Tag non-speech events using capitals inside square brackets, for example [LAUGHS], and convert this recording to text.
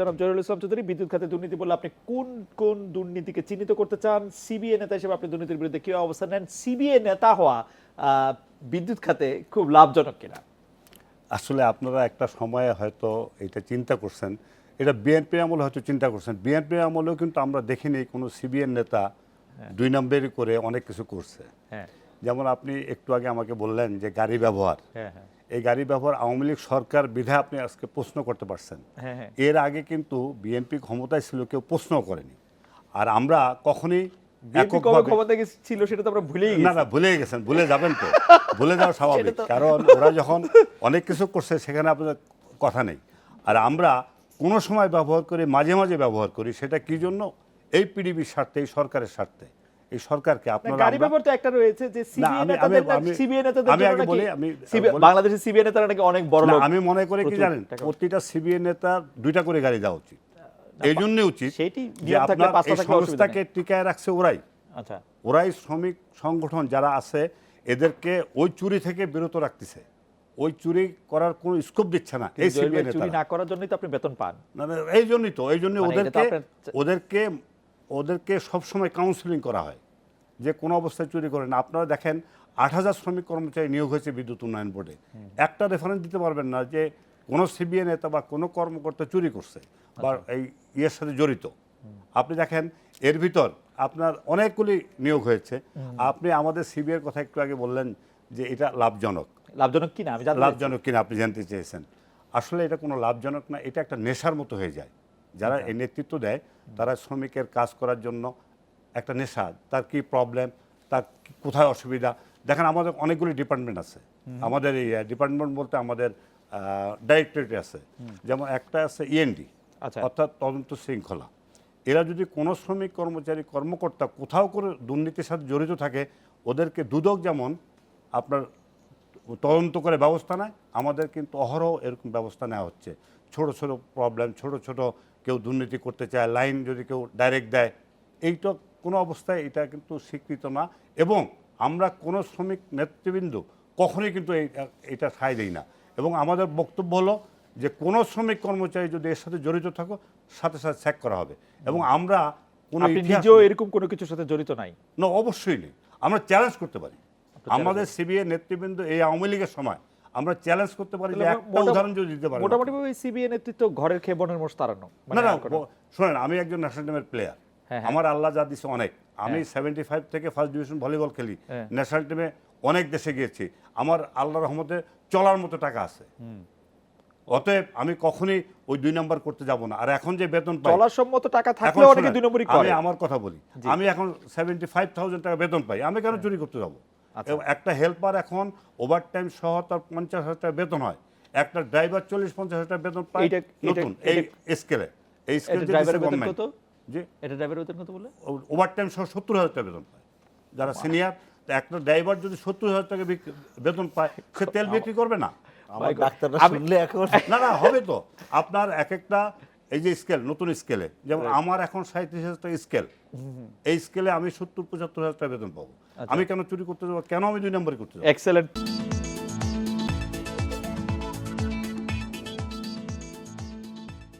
জনাব জহিরুল ইসলাম চৌধুরী বিদ্যুৎ খাতে দুর্নীতি বলে আপনি কোন কোন দুর্নীতিকে চিহ্নিত করতে চান? সিবিএ নেতা হিসেবে আপনি দুর্নীতির বিরুদ্ধে কি অবস্থান নেন? সিবিএ নেতা হওয়া বিদ্যুৎ খাতে খুব লাভজনক কিনা? আসলে আপনারা একটা সময়ে হয়তো এটা চিন্তা করছেন। এটা বিএনপি আমলে হয়তো চিন্তা করছেন। বিএনপি আমলেও কিন্তু আমরা দেখিনি কোনো সিবিএন নেতা দুই নম্বরই করে অনেক কিছু করছে। হ্যাঁ। যেমন আপনি একটু আগে আমাকে বললেন যে গাড়ি ব্যবহার। হ্যাঁ হ্যাঁ। এই গাড়ি ব্যবহার আওয়ামী লীগ সরকার বিধা আপনি আজকে প্রশ্ন করতে পারছেন। হ্যাঁ হ্যাঁ। এর আগে কিন্তু বিএনপি ক্ষমতায় ছিল কেউ প্রশ্ন করেনি। আর আমরা কখনই ছিল সেটা তো আমরা ভুলেই না না ভুলে গেছেন ভুলে যাবেন তো। ভুলে যাওয়া [LAUGHS] স্বাভাবিক কারণ ওরা যখন অনেক কিছু করছে সেখানে আপনাদের কথা নেই। আর আমরা কোনো সময় ব্যবহার করি মাঝে মাঝে ব্যবহার করি সেটা কি জন্য? এই পিডিবির স্বার্থে এই সরকারের স্বার্থে। এই সরকারকে আপনারা গাড়ি ব্যবহার তো একটা রয়েছে যে সিবিএ নেতাদের সিবিএ নেতাদের আমি আগে বলি, আমি বাংলাদেশের সিবিএ নেতারা নাকি অনেক বড় লোক আমি মনে করি কি জানেন প্রতিটা সিবিএ নেতার দুইটা করে গাড়ি দেওয়া উচিত। এই জন্যই উচিত অসুবিধা সংস্থাকে টিকায় রাখছে ওরাই। আচ্ছা। ওরাই শ্রমিক সংগঠন যারা আছে এদেরকে ওই চুরি থেকে বিরত রাখতেছে। ওই চুরি করার কোনো স্কোপ দিচ্ছে না এই সিবিআই চুরি না করার জন্যই তো আপনি বেতন পান। না না, এই জন্যই তো এই জন্য মানে ওদেরকে ওদেরকে ওদেরকে সবসময় কাউন্সিলিং করা হয়। যে কোনো অবস্থায় চুরি করেন। আপনারা দেখেন আট হাজার শ্রমিক কর্মচারী নিয়োগ হয়েছে বিদ্যুৎ উন্নয়ন বোর্ডে। একটা রেফারেন্স দিতে পারবেন না যে কোনো সিবিএ নেতা বা কোনো কর্মকর্তা চুরি করছে বা আচ্ছা। এই ইয়ের সাথে জড়িত। আপনি দেখেন এর ভিতর আপনার অনেকগুলি নিয়োগ হয়েছে। আপনি আমাদের সিবিআইয়ের কথা একটু আগে বললেন যে এটা লাভজনক। লাভজনক কিনা? আমি। লাভজনক কিনা আপনি জানতে চেয়েছেন। আসলে এটা কোনো লাভজনক না এটা একটা নেশার মতো হয়ে যায়। যারা এই নেতৃত্ব দেয় তারা শ্রমিকের কাজ করার জন্য একটা নেশা তার কি প্রবলেম তার কোথায় অসুবিধা? দেখেন আমাদের অনেকগুলি ডিপার্টমেন্ট আছে। আমাদের এই ডিপার্টমেন্ট বলতে আমাদের ডাইরেক্টরেট আছে। যেমন একটা আছে ইএনডি আচ্ছা। অর্থাৎ তদন্ত শৃঙ্খলা। এরা যদি কোনো শ্রমিক কর্মচারী কর্মকর্তা কোথাও করে দুর্নীতির সাথে জড়িত থাকে ওদেরকে দুদক যেমন আপনার তদন্ত করে ব্যবস্থা নেয় আমাদের কিন্তু অহরহ এরকম ব্যবস্থা নেওয়া হচ্ছে। ছোট ছোট প্রবলেম ছোট ছোট কেউ দুর্নীতি করতে চায় লাইন যদি কেউ ডাইরেক্ট দেয় এইটা কোনো অবস্থায় এটা কিন্তু স্বীকৃত না এবং আমরা কোনো শ্রমিক নেতৃবৃন্দ কখনোই কিন্তু এটা ঠাঁই দিই না। এবং আমাদের বক্তব্য হলো যে কোনো শ্রমিক কর্মচারী যদি এর সাথে জড়িত থাকো সাথে সাথে চেক করা হবে। এবং আমরা কোনো নিজেও এরকম কোনো কিছুর সাথে জড়িত নাই? না অবশ্যই নেই। আমরা চ্যালেঞ্জ করতে পারি। আমাদের সিবিআই নেতৃবৃন্দ এই আওয়ামী লীগের সময় আমরা চ্যালেঞ্জ করতে পারি যে একটা উদাহরণ যদি দিতে পারি মোটামুটি সিবিএ নেতৃত্ব ঘরের খেয়ে বনের মোষ তাড়ানো। মানে না না শোনেন আমি একজন ন্যাশনাল টিমের প্লেয়ার। আমার আল্লাহ যা দিছে অনেক। আমি সেভেন্টি ফাইভ থেকে ফার্স্ট ডিভিশন ভলিবল খেলি। হ্যাঁ। ন্যাশনাল টিমে অনেক দেশে গিয়েছি। আমার আল্লাহ রহমতে চলার মতো টাকা আছে। অতএব আমি কখনই ওই দুই নাম্বার করতে যাব না। আর এখন যে বেতন পাই চলার সম্মত টাকা থাকলেও অনেকে দুই নম্বরই আমি করে আমার কথা বলি। আমি এখন সেভেন্টি ফাইভ থাউজেন্ড টাকা বেতন পাই। আমি কেন চুরি করতে যাব? আচ্ছা। একটা হেল্পার এখন ওভার টাইম সহ তার পঞ্চাশ হাজার টাকা বেতন হয়। একটা ড্রাইভার চল্লিশ পঞ্চাশ হাজার টাকা বেতন পায় এইটা- নতুন এই স্কেলে এই স্কেল ড্রাইভারের বেতন কত? যে এটা ড্রাইভারের বেতন কত বলে ওভার টাইম সহ সত্তর হাজার টাকা বেতন পায়। যারা সিনিয়র একটা ড্রাইভার যদি সত্তর হাজার টাকা বেতন পায় সে তেল বিক্রি করবে না। আমার ডাক্তাররা আমি- শুনলে এখন না না হবে তো। আপনার এক একটা এই যে স্কেল নতুন স্কেলে যেমন আমার এখন সাঁত্রিশ হাজার টাকা স্কেল এই স্কেলে আমি সত্তর পঁচাত্তর হাজার টাকা বেতন পাবো। আমি কেন চুরি করতে যাব? কেন আমি দুই নম্বরে করতে যাব? এক্সেলেন্ট